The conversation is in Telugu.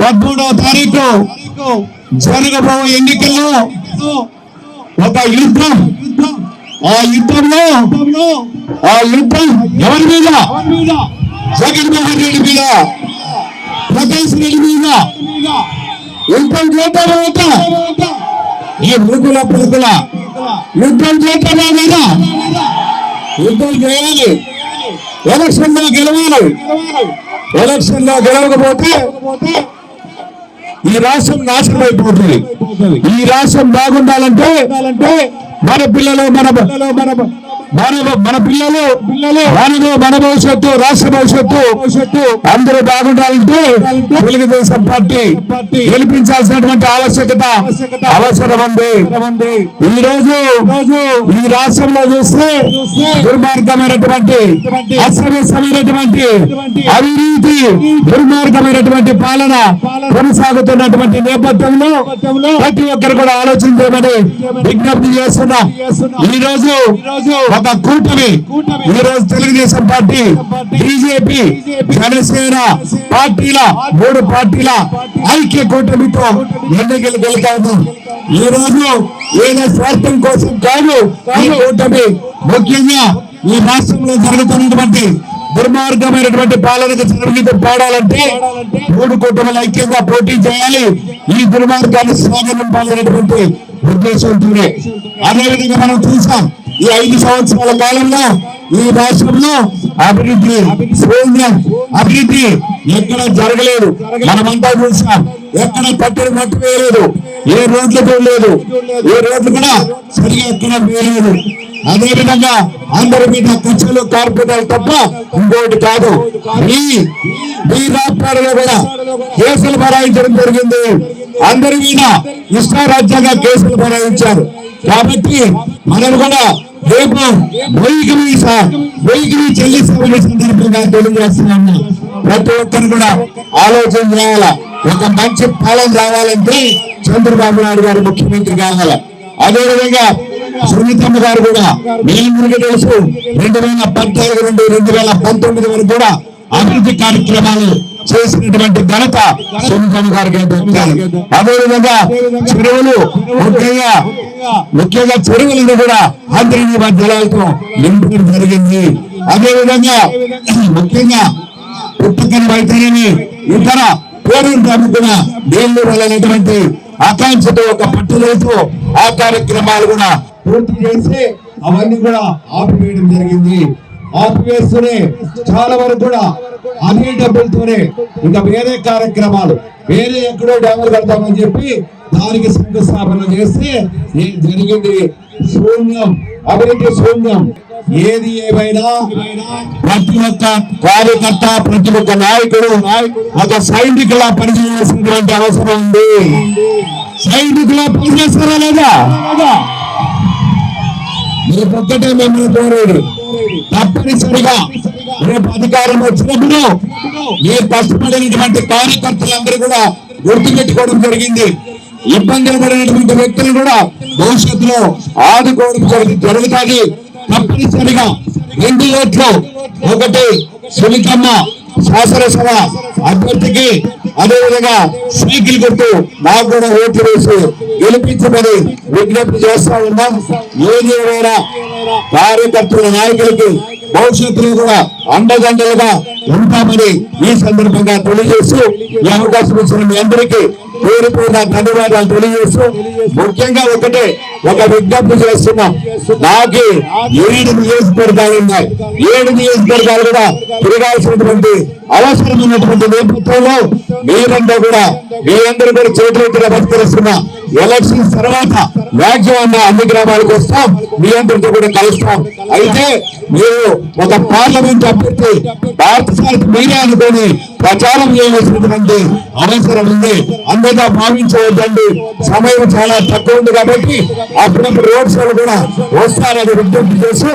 పదమూడవ తారీఖు జరగబో ఎన్నికల్లో ఒక యుద్ధం. ఆ యుద్ధంలో ఆ యుద్ధం ఎవరి మీద? జగన్మోహన్ రెడ్డి మీద ప్రకాష్ రెడ్డి మీద. యుద్ధం చేద్దామా ఈ మృగుల పురుగుల యుద్ధం చేద్దామా కదా యుద్ధం చేయాలి. ఎలక్షన్లో గెలవాలి. ఎలక్షన్లో గెలవకపోతే ఈ రాష్ట్రం నాశనం అయిపోతుంది. ఈ రాష్ట్రం బాగుండాలంటే మన పిల్లలు మన మన మన మన పిల్లలు పిల్లలు మనలో మన భవిష్యత్తు రాష్ట్ర భవిష్యత్తు భవిష్యత్తు. అందరూ బాగుండాలంటే తెలుగుదేశం పార్టీ గెలిపించాల్సినటువంటి ఆవశ్యకత అవసరం ఉంది. ఈ రోజు ఈ రాష్ట్రంలో చూస్తే దుర్మార్గమైనటువంటి అసమస్యమైనటువంటి అవినీతి దుర్మార్గమైనటువంటి పాలన కొనసాగుతున్నటువంటి నేపథ్యంలో ప్రతి ఒక్కరు కూడా ఆలోచించమని విజ్ఞప్తి చేస్తున్నాం. ఈ రోజు ఒక కూటమి. ఈ రోజు తెలుగుదేశం పార్టీ బీజేపీ జనసేన పార్టీల మూడు పార్టీల ఐక్య కూటమితో ఎన్నికలు గెలుతాము. ఈ రోజు ఏదో స్వార్థం కోసం కాదు ఈ కూటమి. ముఖ్యంగా ఈ రాష్ట్రంలో జరుగుతున్నటువంటి దుర్మార్గమైనటువంటి పాలనకు చిరుగీతం పాడాలంటే మూడు కుటుంబాలు ఐక్యంగా పోటీ చేయాలి. ఈ దుర్మార్గాన్ని సాగనింపాలనేటువంటి ఉద్దేశంతోనే. అదేవిధంగా మనం చూసాం ఈ ఐదు సంవత్సరాల కాలంలో ఈ రాష్ట్రంలో అభివృద్ధి అభివృద్ధి ఎక్కడ జరగలేదు. మనమంతా చూసాం ఎక్కడ పట్టుడు పట్టు వేయలేదు ఏ రోడ్లు లేదు ఏ రోడ్లు కూడా సరిగా ఎక్కడ వేయలేదు అదే విధంగా అందరి మీద కుర్చీలు కార్పొరేటాలు తప్ప ఇంకోటి కాదు. ఈ ఈ రాష్ట్రాలలో కూడా కేసులు బరాయించడం జరిగింది. అందరి మీద ఇష్టారాజ్యంగా కేసులు బరాయించారు. కాబట్టి మనం కూడా రేపు వెయ్యికి సార్ వెయ్యికి చెల్లిస్తామనే సందర్భంగా తెలియజేస్తున్నాము ప్రతి ఒక్కరు కూడా ఆలోచన చేయాలా ఒక మంచి పాలన రావాలంటే చంద్రబాబు నాయుడు గారు ముఖ్యమంత్రి కావాల. అదేవిధంగా సునీతమ్మ గారు కూడా మీ తెలుసు రెండు వేల పద్నాలుగు నుండి రెండు వేల పంతొమ్మిది వరకు కూడా అభివృద్ధి కార్యక్రమాలు చేసినటువంటి ఘనత సునీతమ్మ గారికి అదేవిధంగా చెరువులు ముఖ్యంగా ముఖ్యంగా చెరువులను కూడా అంతర్జీవ జలాలతో నింపడం జరిగింది. అదేవిధంగా ముఖ్యంగా పుట్టుకని వైద్యుని ఇతర పేరెంట్ అమ్ముకున్న నీళ్ళు వెళ్ళినటువంటి ఆకాంక్షతో ఒక పట్టుదలతో ఆ కార్యక్రమాలు కూడా పూర్తి చేసి అవన్నీ కూడా ఆపివేయడం జరిగింది. ఆపివేస్తూనే చాలా వరకు కూడా అదే డబ్బులతోనే ఇంకా వేరే కార్యక్రమాలు వేరే ఎక్కడో డ్యాములు కడతామని చెప్పి దానికి శంకుస్థాపన చేస్తే ఏం జరిగింది? శూన్యం అభివృద్ధి శూన్యం. ఏది ఏమైనా ప్రతి ఒక్క కార్యకర్త ప్రతి ఒక్క నాయకుడు ఒక సైనికులా పనిచేయాల్సినటువంటి అవసరం ఉంది. సైనికులా పనిచేస్తారా లేదా? మీరు ఒక్కటే మిమ్మల్ని కోరేడు తప్పనిసరిగా రేపు అధికారం వచ్చినప్పుడు మీరు కష్టపడినటువంటి కార్యకర్తలందరూ కూడా గుర్తుపెట్టుకోవడం జరిగింది. ఇబ్బందులు పడినటువంటి వ్యక్తులు కూడా భవిష్యత్తులో ఆదుకోవడం జరుగుతుంది. తప్పనిసరిగా రెండు ఓట్లు. ఒకటి సునీతమ్మ శాసనసభ అభ్యర్థికి అదేవిధంగా సైకిల్ గుర్తు నాకు కూడా ఓట్లు వేసి గెలిపించమని విజ్ఞప్తి చేస్తా ఉన్నాం. ఏది ఏమైనా కార్యకర్తల నాయకులకి భవిష్యత్తులో కూడా అండదండలుగా ఉంటామని ఈ సందర్భంగా తెలియజేస్తూ ఈ అవకాశం ఇచ్చిన మీ అందరికీ పేరు పేరు ధన్యవాదాలు తెలియజేస్తూ ముఖ్యంగా ఒకటే ఒక విజ్ఞప్తి చేస్తున్నాం. నాకు ఏడు నియోజకవర్గాలు ఉన్నాయి. ఏడు నియోజకవర్గాలు కూడా తిరగాల్సినటువంటి అవసరమైనటువంటి నేపథ్యంలో మీరంతా కూడా మీ అందరూ కూడా చేతులెత్తి నమస్కరిస్తున్నా ఎలక్షన్ తర్వాత మ్యాక్సిమం అన్ని గ్రామాలకు వస్తాం మీ అందరితో కూడా కలుస్తాం. అయితే మీరు ఒక పార్లమెంట్ అభ్యర్థి భారత మీరే అనుకొని ప్రచారం చేయవలసినటువంటి అవసరం ఉంది. అందుగా భావించవద్దండి. సమయం చాలా తక్కువ ఉంది కాబట్టి అప్పుడప్పుడు రోడ్ షోలు కూడా వస్తారని విజ్ఞప్తి చేస్తూ